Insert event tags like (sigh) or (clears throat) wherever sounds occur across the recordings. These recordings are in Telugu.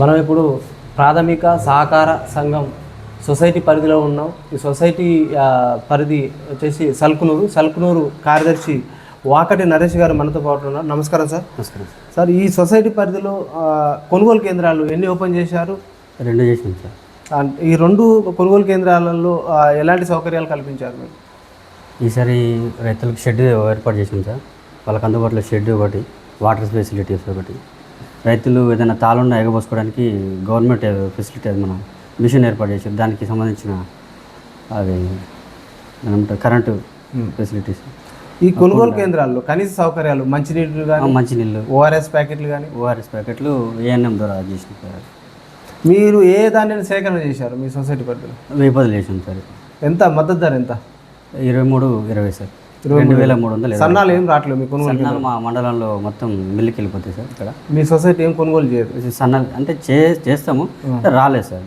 మనం ఇప్పుడు ప్రాథమిక సహకార సంఘం సొసైటీ పరిధిలో ఉన్నాం. ఈ సొసైటీ పరిధి వచ్చేసి సల్కునూరు. సల్కునూరు కార్యదర్శి వాకటి నరేష్ గారు మనతో పాటు ఉన్నారు. నమస్కారం సార్. నమస్కారం సార్. ఈ సొసైటీ పరిధిలో కొనుగోలు కేంద్రాలు ఎన్ని ఓపెన్ చేశారు? రెండు చేసినాం సార్. ఈ రెండు కొనుగోలు కేంద్రాలలో ఎలాంటి సౌకర్యాలు కల్పించారు మీరు? ఈసారి రైతులకు షెడ్ ఏర్పాటు చేసాం సార్. వాళ్ళకి అందుబాటులో షెడ్ ఒకటి వాటర్ ఫెసిలిటీస్ ఒకటి రైతులు ఏదైనా తాళున్న ఎగబోసుకోవడానికి గవర్నమెంట్ ఫెసిలిటీ మన మిషన్ ఏర్పాటు చేశారు దానికి సంబంధించిన అది ఏమంటారు కరెంటు ఫెసిలిటీస్. ఈ కొనుగోలు కేంద్రాల్లో కనీస సౌకర్యాలు మంచినీళ్ళు కానీ మంచినీళ్ళు. ఓఆర్ఎస్ ప్యాకెట్లు కానీ ఓఆర్ఎస్ ప్యాకెట్లు ఏఎన్ఎం ద్వారా చేసినాం మీరు ఏ దానిని సేకరణ చేశారు మీ సొసైటీ పరిధిలో? వెయ్యి పదులు చేసాం సార్. ఎంత? మద్దతు ధర ఎంత? ఇరవై మూడు ఇరవై సార్. రెండు వేల మూడు వందలు. సన్నాలు ఏం రావట్లేదు మీ కొనుగోలు మా మండలంలో మొత్తం మిల్లుకి వెళ్ళిపోతాయి సార్ ఇక్కడ. మీ సొసైటీ ఏం కొనుగోలు చేయదు సన్నాలు అంటే చే చేస్తాము రాలేదు సార్.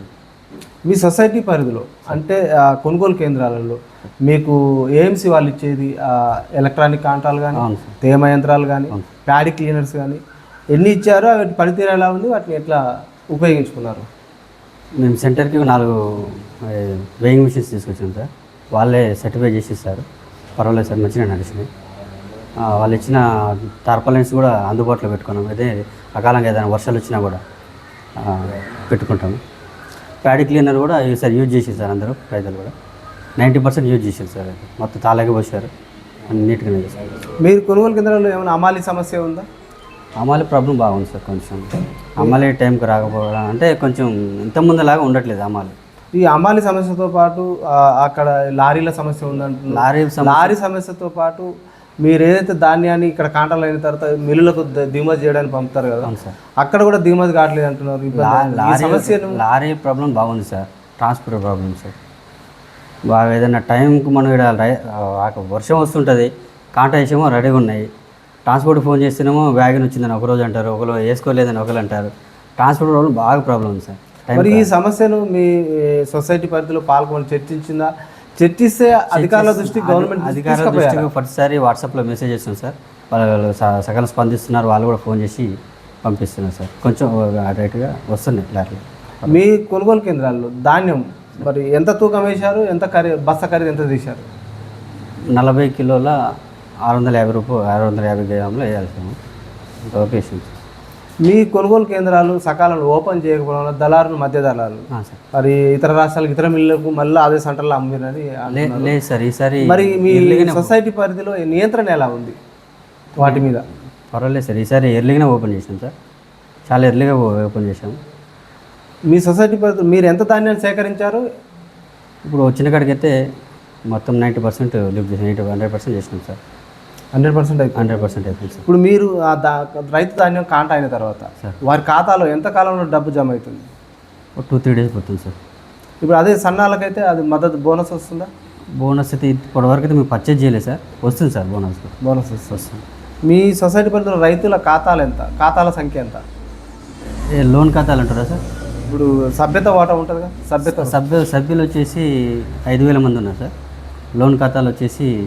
మీ సొసైటీ పరిధిలో అంటే కొనుగోలు కేంద్రాలలో మీకు ఏఎంసీ వాళ్ళు ఇచ్చేది ఎలక్ట్రానిక్ కాంటాలు కానీ తేమ యంత్రాలు కానీ ప్యాడీ క్లీనర్స్ కానీ ఎన్ని ఇచ్చారో వాటి పనితీరు ఎలా ఉంది వాటిని ఎట్లా ఉపయోగించుకున్నారు? మేము సెంటర్కి నాలుగు వెయింగ్ మిషన్స్ తీసుకొచ్చాం సార్. వాళ్ళే సర్టిఫై చేసి ఇస్తారు. పర్వాలేదు సార్ మంచిగా నడిచినాయి ఆ, వాళ్ళు ఇచ్చిన టార్పలైన్స్ కూడా అందుబాటులో పెట్టుకున్నాం. అదే అకాలంగా ఏదైనా వర్షాలు వచ్చినా కూడా పెట్టుకుంటాము ప్యాడీ క్లీనర్ కూడా ఈసారి యూజ్ చేసి సార్ అందరూ రైతులు కూడా. నైంటీ పర్సెంట్ యూజ్ చేశారు సార్ అది. మొత్తం తాళాగే పోసారు. అన్ని నీట్గానే చేశారు మీరు కొనుగోలు కేంద్రాల్లో ఏమైనా అమాలి సమస్య ఉందా? అమ్మాలి ప్రాబ్లం బాగుంది సార్ కొంచెం. అమ్మాలి టైంకి రాకపోవడం అంటే కొంచెం ఇంత ముందులాగా ఉండట్లేదు అమ్మాలి. ఈ అమాలి సమస్యతో పాటు అక్కడ లారీల సమస్య ఉందంటున్నారు లారీ లారీ సమస్యతో పాటు మీరు ఏదైతే ధాన్యాన్ని ఇక్కడ కాంటాలు అయిన తర్వాత మిల్లులకు దిగుమతి చేయడానికి పంపుతారు కదా? సార్. అక్కడ కూడా దిగుమతి కావట్లేదు అంటున్నారు. సమస్యను లారీ ప్రాబ్లం బాగుంది సార్. Transport problem sir. బాగా ఏదైనా టైంకి మనం ఇక్కడ వర్షం వస్తుంటుంది కాంటాక్ట్స్ రెడీగా ఉన్నాయి. ట్రాన్స్పోర్ట్ ఫోన్ చేస్తేనేమో వ్యాగన్ వచ్చిందని ఒకరోజు అంటారు ఒకరు వేసుకోలేదని ఒకరు అంటారు. ట్రాన్స్పోర్ట్ ప్రాబ్లం బాగా ప్రాబ్లం ఉంది సార్. మరి ఈ సమస్యను మీ సొసైటీ పరిధిలో పాల్గొని చర్చించిందా? చర్చిస్తే అధికారుల దృష్టి గవర్నమెంట్ అధికారుల దృష్టికి ప్రతిసారి వాట్సాప్లో మెసేజ్ చేస్తాం సార్. వాళ్ళు స- సగం స్పందిస్తున్నారు వాళ్ళు కూడా ఫోన్ చేసి పంపిస్తున్నారు సార్. కొంచెం రైట్గా వస్తున్నాయి లారీలు. మీ కొనుగోలు కేంద్రాల్లో ధాన్యం మరి ఎంత తూకం వేశారు? ఎంత ఖరీ బస్త ఖరీదు ఎంత తీశారు? నలభై కిలోల ఆరు వందల యాభై రూపాయలు ఆరు వందల యాభై గ్రాములు వేయాల్సాము లొకేషన్ మీ కొనుగోలు కేంద్రాలు సకాలంలో ఓపెన్ చేయకపోవడం వల్ల దళారులు మధ్య దళాలు సార్. మరి ఇతర రాష్ట్రాలకు ఇతర మిల్లులకు మళ్ళీ అదే సెంటర్లో అమ్మిరని లే- లేదు సార్ ఈసారి మరి మీ సొసైటీ పరిధిలో నియంత్రణ ఎలా ఉంది? వాటి మీద. పర్వాలేదు సార్ ఈసారి ఎర్లీగానే ఓపెన్ చేసాం సార్. చాలా ఎర్లీగా ఓపెన్ చేసాము మీ సొసైటీ పరిధిలో మీరు ఎంత ధాన్యాన్ని సేకరించారు? ఇప్పుడు వచ్చిన కాడికి అయితే మొత్తం నైంటీ పర్సెంట్ లిఫ్ట్ చేసాం ఎయిటీ హండ్రెడ్ పర్సెంట్ చేసినాం సార్. హండ్రెడ్ పర్సెంట్ అయిపోయింది. హండ్రెడ్ పర్సెంట్ అయిపోయింది సార్. ఇప్పుడు మీరు ఆ దా- రైతు ధాన్యం కాంట అయిన తర్వాత సార్. వారి ఖాతాలో ఎంత కాలంలో డబ్బు జమ అవుతుంది? ఒక టూ త్రీ డేస్ పోతుంది సార్. ఇప్పుడు అదే సన్నాలకైతే అది మద్దతు బోనస్ వస్తుందా? బోనస్ అయితే ఇప్పటివరకు అయితే మేము పర్చేజ్ చేయలేదు సార్. వస్తుంది సార్ బోనస్ బోనస్ వస్తుంది. వస్తుంది. మీ సొసైటీ పరిధిలో రైతుల ఖాతాలు ఎంత? ఖాతాల సంఖ్య ఎంత? ఏ లోన్ ఖాతాలు అంటారా సార్? ఇప్పుడు సభ్యత వాటా ఉంటుందిగా సభ్యత. సభ్య సభ్యులు వచ్చేసి ఐదు వేల మంది ఉన్నారు సార్. లోన్ ఖాతాలు వచ్చేసి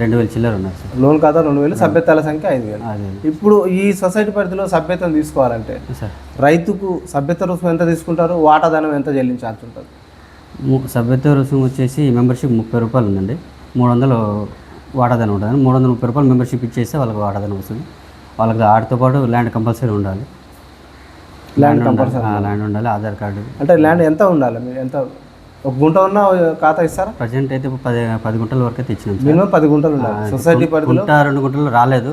రెండు వేల చిల్లర ఉన్నారు సార్. లోన్ ఖాతా రెండు వేలు సభ్యతల సంఖ్య ఐదు వేలు. అదే ఇప్పుడు ఈ సొసైటీ పరిధిలో సభ్యతను తీసుకోవాలంటే సార్. రైతుకు సభ్యత రుసుము ఎంత తీసుకుంటారు? వాటాదానం ఎంత చెల్లించాల్సి ఉంటుంది? సభ్యత్వ రుసుము వచ్చేసి మెంబర్షిప్ ముప్పై రూపాయలు ఉందండి. మూడు వందలు వాటాదానం ఉంటుంది మూడు వందల ముప్పై రూపాయలు మెంబర్షిప్ ఇచ్చేస్తే వాళ్ళకి వాటాదానం వస్తుంది. వాళ్ళకి ఆడితో పాటు ల్యాండ్ కంపల్సరీ ఉండాలి. ల్యాండ్. ఆ, ల్యాండ్ ఉండాలి ఆధార్ కార్డు. అంటే ల్యాండ్ ఎంత ఉండాలి? మీరు ఎంత ఒక గుంట ఉన్నా ఖాతా ఇస్తారా? ప్రజెంట్ అయితే పది పది గుంటల వరకు అయితే ఇచ్చినాం మినిమం పది గుంటలు ఉండాలి. సొసైటీ పరిధిలో? గుంట రెండు గుంటలు రాలేదు.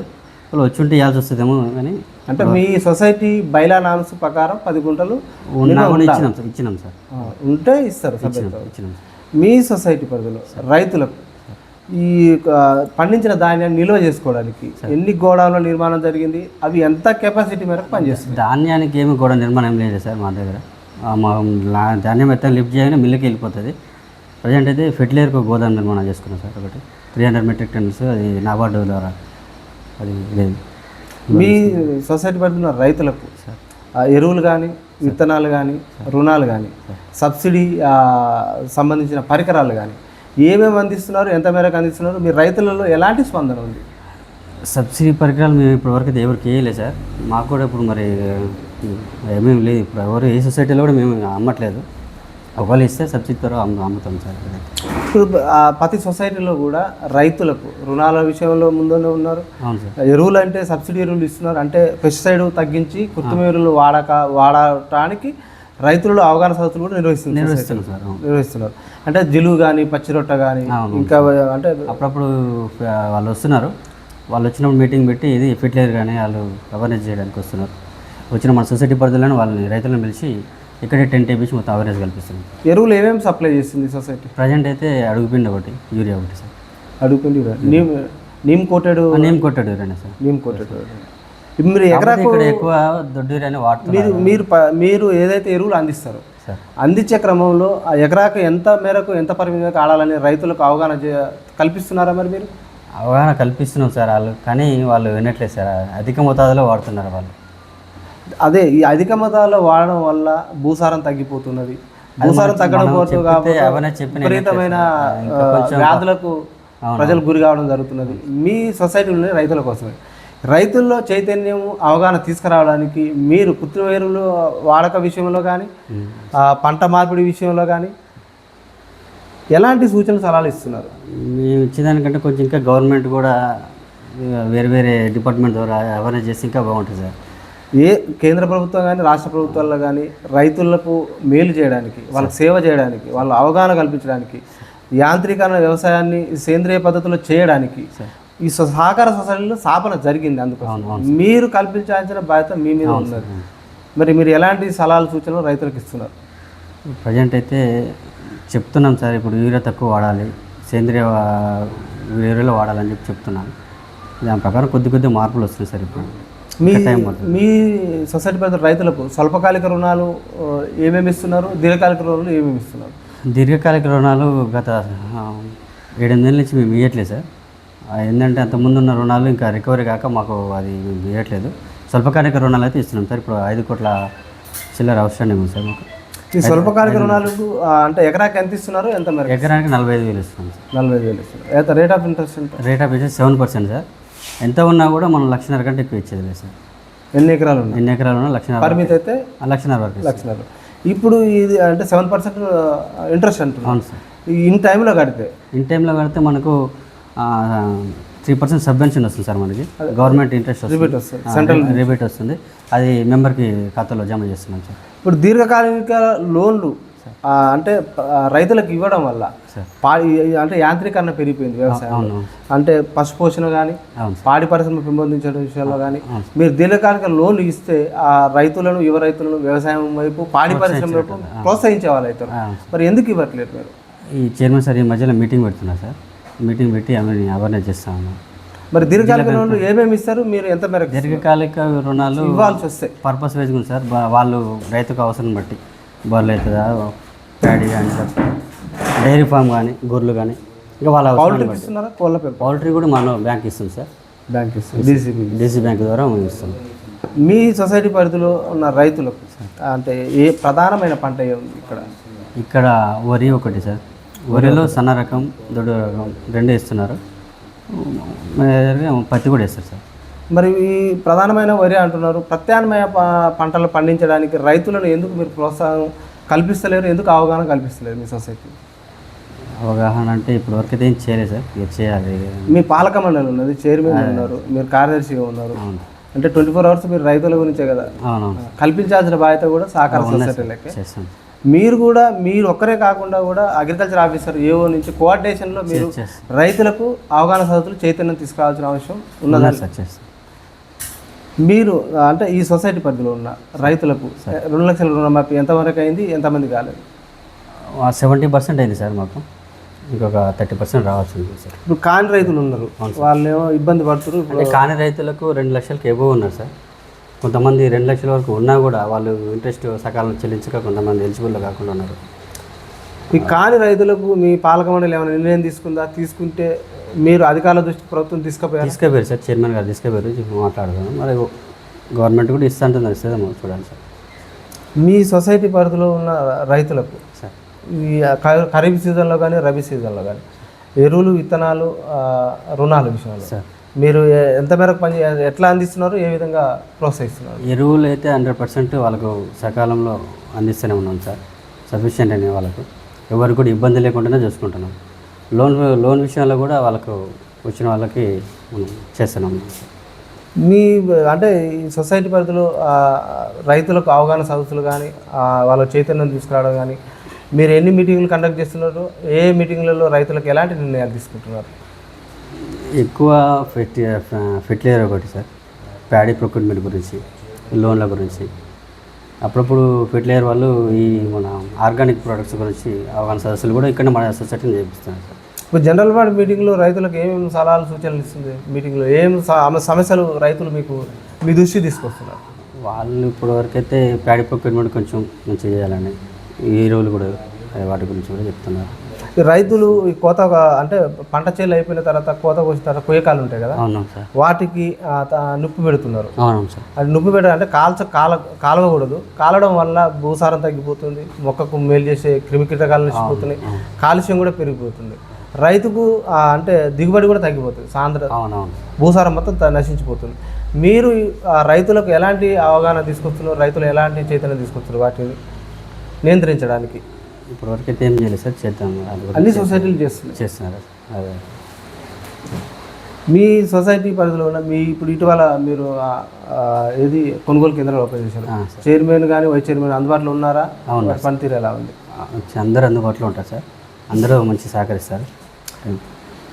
వచ్చి ఉంటే ఇవ్వాల్సి వస్తుందేమో కానీ అంటే మీ సొసైటీ బైలా నామ్స్ ప్రకారం పది గుంటలు ఇచ్చినాం సార్ ఇచ్చినాం సార్. ఉంటే ఇస్తారు ఇచ్చినాం సార్. మీ సొసైటీ పరిధిలో రైతులకు ఈ పండించిన ధాన్యాన్ని నిల్వ చేసుకోవడానికి ఎన్ని గోడాల నిర్మాణం జరిగింది? అవి ఎంత కెపాసిటీ మేరకు పనిచేస్తుంది ధాన్యానికి ఏమి కూడా నిర్మాణం లేదు సార్ మా దగ్గర. ధాన్యం ఎత్తా లిఫ్ట్ చేయగానే మిల్లుకి వెళ్ళిపోతుంది. ప్రజెంట్ అయితే ఫెర్టిలైజర్కి గోదాం నిర్మాణం చేసుకున్నాం సార్ ఒకటి. త్రీ హండ్రెడ్ మెట్రిక్ టన్స్ అది నాబార్డు ద్వారా అది లేదు మీ సొసైటీ పరిధిలో రైతులకు ఎరువులు కానీ విత్తనాలు కానీ రుణాలు కానీ సబ్సిడీ సంబంధించిన పరికరాలు కానీ ఏమేమి అందిస్తున్నారు ఎంత మేరకు అందిస్తున్నారు మీ రైతులలో ఎలాంటి స్పందన ఉంది? సబ్సిడీ పరికరాలు మేము ఇప్పటివరకు అయితే ఎవరికి వేయలేదు సార్. మాకు కూడా ఇప్పుడు మరి ఏమేమి లేదు. ఇప్పుడు ఎవరు ఏ సొసైటీలో కూడా మేము అమ్మట్లేదు. ఒకవేళ ఇస్తే సబ్సిడీ ద్వారా అమ్ము అమ్ముతాం సార్. ఇప్పుడు ప్రతి సొసైటీలో కూడా రైతులకు రుణాల విషయంలో ముందునే ఉన్నారు. అవును సార్. ఎరువులు అంటే సబ్సిడీ ఎరువులు ఇస్తున్నారు. అంటే పెస్టిసైడ్ తగ్గించి కృత్రిమ ఎరువులు వాడక వాడటానికి రైతులలో అవగాహన సదస్సులు కూడా నిర్వహిస్తున్నారు నిర్వహిస్తున్నాం సార్. నిర్వహిస్తున్నారు. అంటే జిలుగు కానీ పచ్చిరొట్ట కానీ. ఇంకా అంటే అప్పుడప్పుడు వాళ్ళు వస్తున్నారు. వాళ్ళు వచ్చినప్పుడు మీటింగ్ పెట్టి ఇది ఫిట్లేరు కానీ వాళ్ళు అవేర్నెస్ చేయడానికి వస్తున్నారు. వచ్చిన మన సొసైటీ పరిధిలోనే వాళ్ళని రైతులను పిలిచి ఇక్కడే టెంట్ వేపించి మొత్తం అవేర్నెస్ కల్పిస్తున్నాం. ఎరువులు ఏమేమి సప్లై చేస్తుంది సొసైటీ? ప్రజెంట్ అయితే అడుగుపిండి ఒకటి యూరియా ఒకటి సార్. అడుగుపిండి నీమ్ నీమ్ కోటెడ్ నేమ్ కొట్టాడు యూరియా సార్. నీమ్ కోటెడ్ మీరు ఎకరాకు ఇక్కడ ఎక్కువ దొడ్డు యూరియాని వాడుతున్నారు. మీరు మీరు మీరు ఏదైతే ఎరువులు అందిస్తారో సార్ అందించే క్రమంలో ఆ ఎకరాకు ఎంత మేరకు ఎంత పరిమితికి ఆడాలని రైతులకు అవగాహన కల్పిస్తున్నారా మరి మీరు? అవగాహన కల్పిస్తున్నాం సార్ వాళ్ళు కానీ వాళ్ళు వినట్లేదు సార్. అధిక మోతాదులో వాడుతున్నారు వాళ్ళు. అదే ఈ అధిక మతాల్లో వాడడం వల్ల భూసారం తగ్గిపోతున్నది. భూసారం తగ్గడం కాబట్టి విపరీతమైన వ్యాధులకు ప్రజలు గురి కావడం జరుగుతున్నది. మీ సొసైటీలోనే రైతుల కోసమే. రైతుల్లో చైతన్యం అవగాహన తీసుకురావడానికి మీరు కృత్రిమ ఎరువులు వాడక విషయంలో కానీ పంట మార్పిడి విషయంలో కానీ ఎలాంటి సూచనలు సలహాలు ఇస్తున్నారు? మేము ఇచ్చేదానికంటే కొంచెం ఇంకా గవర్నమెంట్ కూడా వేరే వేరే డిపార్ట్మెంట్ ద్వారా అవేర్నెస్ చేస్తే ఇంకా బాగుంటుంది సార్. ఏ కేంద్ర ప్రభుత్వం కానీ రాష్ట్ర ప్రభుత్వాల్లో కానీ రైతులకు మేలు చేయడానికి వాళ్ళకి సేవ చేయడానికి వాళ్ళ అవగాహన కల్పించడానికి యాంత్రీకరణ వ్యవసాయాన్ని సేంద్రియ పద్ధతిలో చేయడానికి ఈ సహకార సొసైటీలో స్థాపన జరిగింది అందుకు మీరు కల్పించాల్సిన బాధ్యత మీ మీద ఉన్నది. మరి మీరు ఎలాంటి సలహాలు సూచనలు రైతులకు ఇస్తున్నారు? ప్రజెంట్ అయితే చెప్తున్నాం సార్ ఇప్పుడు యూరియా తక్కువ వాడాలి సేంద్రియ ఎరువులు వాడాలని చెప్పి చెప్తున్నాను. దాని ప్రకారం కొద్ది కొద్ది మార్పులు వస్తున్నాయి సార్ ఇప్పుడు. మీ మీ సొసైటీ పరిధి రైతులకు స్వల్పకాలిక రుణాలు ఏమేమి ఇస్తున్నారు? దీర్ఘకాలిక రుణాలు ఏమేమి ఇస్తున్నారు? దీర్ఘకాలిక రుణాలు గత ఏడెనిమిది నెలల నుంచి మేము ఇవ్వట్లేదు సార్. ఏంటంటే అంతకుముందు ఉన్న రుణాలు ఇంకా రికవరీ కాక మాకు అది మేము ఇవ్వట్లేదు స్వల్పకాలిక రుణాలు అయితే ఇస్తున్నాం సార్. ఇప్పుడు ఐదు కోట్ల చిల్లర అవసరం ఉంది సార్ మాకు. ఈ స్వల్పకాలిక రుణాలకు అంటే ఎకరాకి ఎంత ఇస్తున్నారు? ఎంత మరి ఎకరానికి నలభై ఐదు వేలు ఇస్తున్నాం సార్. నలభై ఐదు వేలు ఇస్తున్నారు. ఎంత rate of interest rate of వచ్చేసి సెవెన్ పర్సెంట్ సార్. ఎంత ఉన్నా కూడా మనం లక్షన్నర కంటే ఎక్కువ ఇచ్చేది లేదు సార్. ఎన్ని ఎకరాలు ఉన్నాయి? ఎన్ని ఎకరాలు ఉన్నా లక్షన్నర పరిమితి అయితే లక్షన్నర వరకు. లక్షణాలు ఇప్పుడు ఇది అంటే సెవెన్ పర్సెంట్ ఇంట్రెస్ట్ అంటున్నాం అవును సార్. ఇన్ టైంలో కడితే? ఇన్ టైంలో కడితే మనకు త్రీ పర్సెంట్ సబ్వెన్షన్ వస్తుంది సార్ మనకి. గవర్నమెంట్ ఇంట్రెస్ట్ రిబేట్ వస్తుంది. సెంట్రల్ రిబేట్ వస్తుంది. అది మెంబర్కి ఖాతాలో జమ చేస్తున్నాం సార్. ఇప్పుడు దీర్ఘకాలిక లోన్లు అంటే రైతులకు ఇవ్వడం వల్ల అంటే యాంత్రీకరణ పెరిగిపోయింది వ్యవసాయం అంటే పశుపోషణ కానీ అవును సార్. పాడి పరిశ్రమ పెంపొందించడం విషయంలో కానీ మీరు దీర్ఘకాలిక లోన్లు ఇస్తే ఆ రైతులను యువ రైతులను వ్యవసాయం వైపు పాడి పరిశ్రమ వైపు ప్రోత్సహించే వాళ్ళు. మరి ఎందుకు ఇవ్వట్లేదు మీరు? ఈ చైర్మన్ సార్ ఈ మధ్యలో మీటింగ్ పెడుతున్నారు సార్. మీటింగ్ పెట్టి అవన్నీ అవేర్నెస్ చేస్తాము మరి దీర్ఘకాలిక లోన్లు ఏమేమి ఇస్తారు? మీరు ఎంత మేరకు దీర్ఘకాలిక రుణాలు ఇవ్వాల్సి వస్తే. పర్పస్ వైజ్ ఉంది సార్. వాళ్ళు రైతుకు అవసరం బట్టి. బర్రెలు అవుతుందా? ప్యాడీ కానీ డైరీ ఫామ్ కానీ గొర్రెలు కానీ ఇంకా వాళ్ళ ఇస్తున్నారా? కోళ్ళ పౌల్ట్రీ కూడా మన బ్యాంక్ ఇస్తుంది సార్. బ్యాంక్ ఇస్తుంది డీసీబీ డీసీ బ్యాంక్ ద్వారా మేము ఇస్తాం. మీ సొసైటీ పరిధిలో ఉన్న రైతులకు అంటే ఏ ప్రధానమైన పంట ఇక్కడ? ఇక్కడ వరి ఒకటి సార్. వరిలో సన్న రకం దొడ్డు రకం రెండు ఇస్తున్నారు పత్తి కూడా వేస్తారు సార్. మరి ఈ ప్రధానమైన వరి అంటున్నారు ప్రత్యామ్నాయ పంటలు పండించడానికి రైతులను ఎందుకు మీరు ప్రోత్సాహం కల్పిస్తలేరు? ఎందుకు అవగాహన కల్పిస్తలేరు మీ సొసైటీ? అవగాహన అంటే ఇప్పటివరకు అయితే ఏం చేయలేదు సార్ ఇక చేయాలి. మీ పాలక మండలి ఉన్నది చైర్మన్ ఉన్నారు మీరు కార్యదర్శిగా ఉన్నారు. అవును. అంటే ట్వంటీ ఫోర్ అవర్స్ మీరు రైతుల గురించే కదా? అవునవును. కల్పించాల్సిన బాధ్యత కూడా సహకార చేస్తాం. మీరు కూడా మీరు ఒక్కరే కాకుండా కూడా అగ్రికల్చర్ ఆఫీసర్ ఏఓ నుంచి కోఆర్డినేషన్లో మీరు రైతులకు అవగాహన సదస్సులు చైతన్యం తీసుకురావాల్సిన అవసరం ఉన్నదని. సార్ చేస్తాం. మీరు అంటే ఈ సొసైటీ పరిధిలో ఉన్న రైతులకు రెండు లక్షల రుణమాఫీ ఎంతవరకు అయింది ఎంతమంది కాలేదు? సెవెంటీ పర్సెంట్ అయింది సార్ మాకు. ఇంకొక థర్టీ పర్సెంట్ రావచ్చు ఉంది సార్. ఇప్పుడు కాని రైతులు ఉన్నారు. వాళ్ళేమో ఇబ్బంది పడుతున్నారు. ఇప్పుడు అంటే కాని రైతులకు రెండు లక్షలకి ఎబో ఉన్నారు సార్. కొంతమంది రెండు లక్షల వరకు ఉన్నా కూడా వాళ్ళు ఇంట్రెస్ట్ సకాలంలో చెల్లించక కొంతమంది ఎలిజిబుల్ కాకుండా ఉన్నారు. ఈ కాని రైతులకు మీ పాలక మండలి ఏమైనా నిర్ణయం తీసుకుందా? తీసుకుంటే మీరు అధికారుల దృష్టికి ప్రభుత్వం తీసుకుపోయారు? తీసుకుపోయారు సార్ చైర్మన్ గారు తీసుకుపోయారు చెప్పి మాట్లాడదాం. మరి గవర్నమెంట్ కూడా ఇస్తా ఉంటుంది ఇస్తుందేమో చూడండి సార్. మీ సొసైటీ పరిధిలో ఉన్న రైతులకు సార్. ఈ ఖరీఫ్ సీజన్లో కానీ రబీ సీజన్లో కానీ ఎరువులు విత్తనాలు ఆ, రుణాల విషయంలో సార్. మీరు ఎంత మేరకు పని ఎట్లా అందిస్తున్నారు ఏ విధంగా ప్రోత్సహిస్తున్నారు? ఎరువులు అయితే హండ్రెడ్ పర్సెంట్ వాళ్ళకు సకాలంలో అందిస్తూనే ఉన్నాం సార్ సఫిషియెంట్ అనే వాళ్ళకు. ఎవరికి కూడా ఇబ్బంది లేకుండానే చూసుకుంటున్నాం. లోన్ లోన్ విషయంలో కూడా వాళ్ళకు వచ్చిన వాళ్ళకి చేస్తున్నాం. మీ అంటే ఈ సొసైటీ పరిధిలో రైతులకు అవగాహన సదస్సులు కానీ వాళ్ళ చైతన్యం తీసుకురావడం కానీ మీరు ఎన్ని మీటింగ్లు కండక్ట్ చేస్తున్నారు? ఏ మీటింగ్లలో రైతులకు ఎలాంటి నిర్ణయాలు తీసుకుంటున్నారు? ఎక్కువ ఫెర్టి ఫెర్టిలైజర్ ఒకటి సార్. ప్యాడీ ప్రొక్యూర్మెంట్ గురించి లోన్ల గురించి. అప్పుడప్పుడు ఫెర్టిలైజర్ వాళ్ళు ఈ మన ఆర్గానిక్ ప్రొడక్ట్స్ గురించి అవగాహన సదస్సులు కూడా ఇక్కడ మన సొసైటీని చేపిస్తున్నారు సార్. ఇప్పుడు జనరల్ బాడీ మీటింగ్లో రైతులకు ఏమేమి సలహాలు సూచనలు ఇస్తుంది? మీటింగ్లో ఏం సమస్యలు రైతులు మీకు మీ దృష్టి తీసుకొస్తున్నారు? వాళ్ళు ఇప్పుడు వరకైతే ప్యాడీ ప్రొక్యూర్మెంట్ కొంచెం మంచిగా చేయాలని ఈ రోజులు కూడా వాటి గురించి కూడా చెప్తున్నారు. రైతులు ఈ కోత అంటే పంట చేలు అయిపోయిన తర్వాత కోత కోసిన తర్వాత కొయ్యకాలు ఉంటాయి కదా? సార్. వాటికి నిప్పు పెడుతున్నారు. సార్. అది నువ్వు పెట్ట అంటే కాల్చ కాల కాలవకూడదు. కాలడం వల్ల భూసారం తగ్గిపోతుంది మొక్కకు మేలు చేసే క్రిమికీటకాలు నశిపోతున్నాయి కాలుష్యం కూడా పెరిగిపోతుంది. రైతుకు అంటే దిగుబడి కూడా తగ్గిపోతుంది. సాంద్ర భూసారం మొత్తం నశించిపోతుంది. మీరు ఆ రైతులకు ఎలాంటి అవగాహన తీసుకొస్తున్నారు? రైతులు ఎలాంటి చైతన్యం తీసుకొస్తున్నారు వాటిని? నియంత్రించడానికి. ఇప్పుడు వరకైతే ఏం చేయలేదు సార్ చేద్దాం. అన్ని సొసైటీలు చేస్తున్నాయి. చేస్తున్నారు. అదే. మీ సొసైటీ పరిధిలో ఉన్న మీ ఇప్పుడు ఇటీవల మీరు ఏది కొనుగోలు కేంద్రాలు ఓపెన్ చేశారు. చైర్మన్ కానీ వైస్ చైర్మన్ అందుబాటులో ఉన్నారా? అవును. పనితీరు ఎలా ఉంది? అందరూ అందుబాటులో ఉంటారు సార్. అందరూ మంచి సహకరిస్తారు.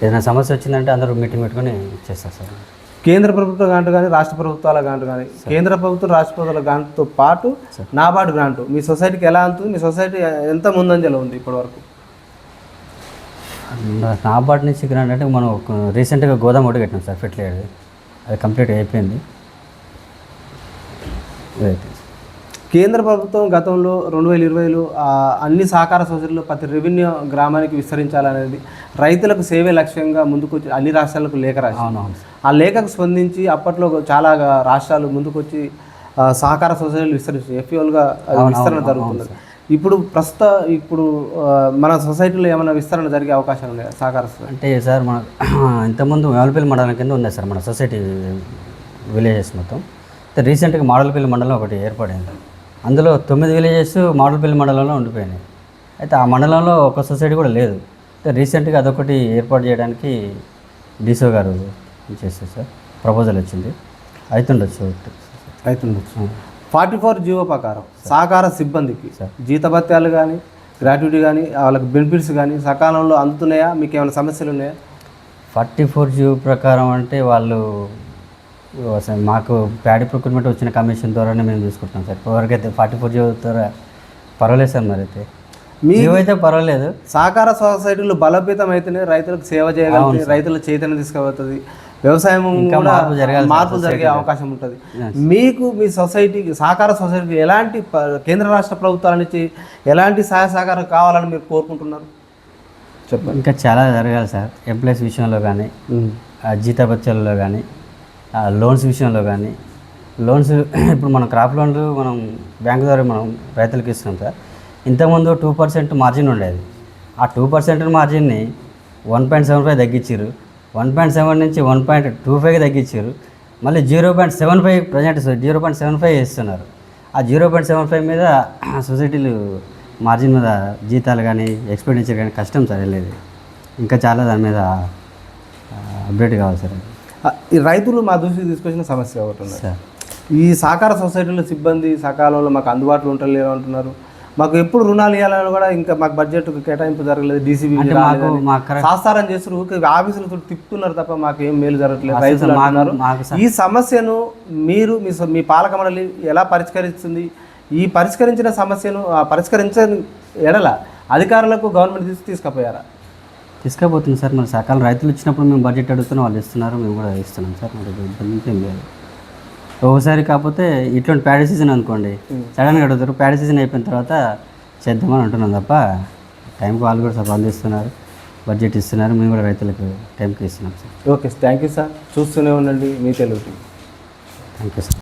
ఏదైనా సమస్య వచ్చిందంటే అందరూ మీటింగ్ పెట్టుకొని చేస్తారు సార్. కేంద్ర ప్రభుత్వ గ్రాంట్ కానీ రాష్ట్ర ప్రభుత్వాల గ్రాంట్ కానీ కేంద్ర ప్రభుత్వం రాష్ట్ర ప్రభుత్వాల గ్రాంట్తో పాటు నాబార్డు గ్రాంట్. మీ సొసైటీకి ఎలా ఉంటుంది మీ సొసైటీ ఎంత ముందంజలో ఉంది ఇప్పటివరకు? నాబార్డ్ నుంచి గ్రాండ్ అంటే మనం రీసెంట్గా గోదాం ఒకటి కట్టినాం సార్ ఫెర్టిలైజర్. అది కంప్లీట్ అయిపోయింది. కేంద్ర ప్రభుత్వం గతంలో రెండు వేల ఇరవైలో అన్ని సహకార సొసైటీలు ప్రతి రెవెన్యూ గ్రామానికి విస్తరించాలనేది రైతులకు సేవే లక్ష్యంగా ముందుకొచ్చి అన్ని రాష్ట్రాలకు లేఖ సార్. ఆ లేఖకు స్పందించి అప్పట్లో చాలా రాష్ట్రాలు ముందుకొచ్చి సహకార సొసైటీలు విస్తరించి ఎఫ్యూలుగా విస్తరణ జరుగుతున్నది. ఇప్పుడు ప్రస్తుత ఇప్పుడు మన సొసైటీలో ఏమైనా విస్తరణ జరిగే అవకాశాలు ఉన్నాయా సహకార అంటే సార్ మన (clears throat) ఇంతకుముందు మేలపల్లి మండలం కింద ఉంది సార్ మన సొసైటీ విలేజెస్ మొత్తం. అయితే రీసెంట్గా మోడల్పల్లి మండలం ఒకటి ఏర్పడింది. అందులో తొమ్మిది విలేజెస్ మోడల్పల్లి మండలంలో ఉండిపోయినాయి. అయితే ఆ మండలంలో ఒక సొసైటీ కూడా లేదు. అయితే రీసెంట్గా అదొకటి ఏర్పాటు చేయడానికి డీసో గారు చేస్తారు సార్. ప్రపోజల్ వచ్చింది. అవుతుండొచ్చు అవుతుంది ఫార్టీ ఫోర్ జీవో ప్రకారం సహకార సిబ్బందికి జీతభత్యాలు కానీ గ్రాట్యుటీ కానీ వాళ్ళకి బెనిఫిట్స్ కానీ సకాలంలో అందుతున్నాయా? మీకు ఏమైనా సమస్యలు ఉన్నాయా? ఫార్టీ ఫోర్ జీ ప్రకారం అంటే వాళ్ళు మాకు ప్యాడీ ప్రొక్యూర్మెంట్ వచ్చిన కమిషన్ ద్వారానే మేము తీసుకుంటాం సార్. ఇప్పటివరకైతే ఫార్టీ ఫోర్ జీ ద్వారా పర్వాలేదు సార్ మరి అయితే మీ జీవో అయితే పర్వాలేదు. సహకార సొసైటీలు బలోపేతం అయితేనే రైతులకు సేవ చేయగలుగుతాయి రైతుల చైతన్యం తీసుకుపోతుంది. వ్యవసాయం మార్పు జరగాలి మార్పులు జరిగే అవకాశం ఉంటుంది. మీకు మీ సొసైటీకి సహకార సొసైటీకి ఎలాంటి కేంద్ర రాష్ట్ర ప్రభుత్వాల నుంచి ఎలాంటి సహాయ సహకారం కావాలని మీరు కోరుకుంటున్నారు? చెప్పండి. ఇంకా చాలా జరగాలి సార్. ఎంప్లాయీస్ విషయంలో కానీ ఆ జీతభత్యాలలో కానీ లోన్స్ విషయంలో కానీ. లోన్స్ (clears throat) ఇప్పుడు మనం క్రాప్ లోన్లు మనం బ్యాంకు ద్వారా మనం రైతులకు ఇస్తున్నాం సార్. ఇంతకుముందు టూ పర్సెంట్ మార్జిన్ ఉండేది. ఆ టూ పర్సెంట్ మార్జిన్ని వన్ పాయింట్ సెవెన్ ఫైవ్ తగ్గించారు వన్ పాయింట్ సెవెన్ నుంచి వన్ పాయింట్ టూ ఫైవ్కి తగ్గించారు. మళ్ళీ zero point seven five present zero point seven five ఇస్తున్నారు ఆ జీరో పాయింట్ సెవెన్ ఫైవ్ మీద (clears throat) సొసైటీలు మార్జిన్ మీద జీతాలు కానీ ఎక్స్పెండిచర్ కానీ కష్టం సార్ వెళ్ళేది. ఇంకా చాలా దాని మీద అప్డేట్ కావాలి సార్. ఈ రైతులు మా దృష్టికి తీసుకొచ్చిన సమస్య ఒకటి ఉంది. సార్. ఈ సహకార సొసైటీలో సిబ్బంది సకాలంలో మాకు అందుబాటులో ఉంటలేరు అంటున్నారు. మాకు ఎప్పుడు రుణాలు ఇవ్వాలని కూడా ఇంకా మాకు బడ్జెట్ కేటాయింపు జరగలేదు డీసీబీ సాస్తారం చేస్తారు ఊరికే ఆఫీసులు తిప్పుతున్నారు తప్ప మాకు ఏం మేలు జరగట్లేదు రైతులు ఈ సమస్యను మీరు మీ మీ పాలక మండలి ఎలా పరిష్కరిస్తుంది? ఈ పరిష్కరించిన సమస్యను పరిష్కరించని ఎడల అధికారులకు గవర్నమెంట్ తీసు తీసుకుపోయారా? తీసుకుపోతుంది సార్ మరి సకాలం రైతులు ఇచ్చినప్పుడు మేము బడ్జెట్ అడుగుతున్నాం వాళ్ళు ఇస్తున్నారు మేము కూడా ఇస్తున్నాం సార్ మరి ఇబ్బంది ఏం లేదు. ఒకసారి కాకపోతే ఇట్లాంటి ప్యాడీ సీజన్ అనుకోండి. సడన్గా అడుగుతారు ప్యాడీ సీజన్ అయిపోయిన తర్వాత చేద్దామని అంటున్నాం తప్ప టైంకి వాళ్ళు కూడా స్పందిస్తున్నారు బడ్జెట్ ఇస్తున్నారు మేము కూడా రైతులకు టైంకి ఇస్తున్నాం sir. Okay thank you sir. చూస్తూనే ఉండండి మీ తెలుగు థ్యాంక్ యూ సార్.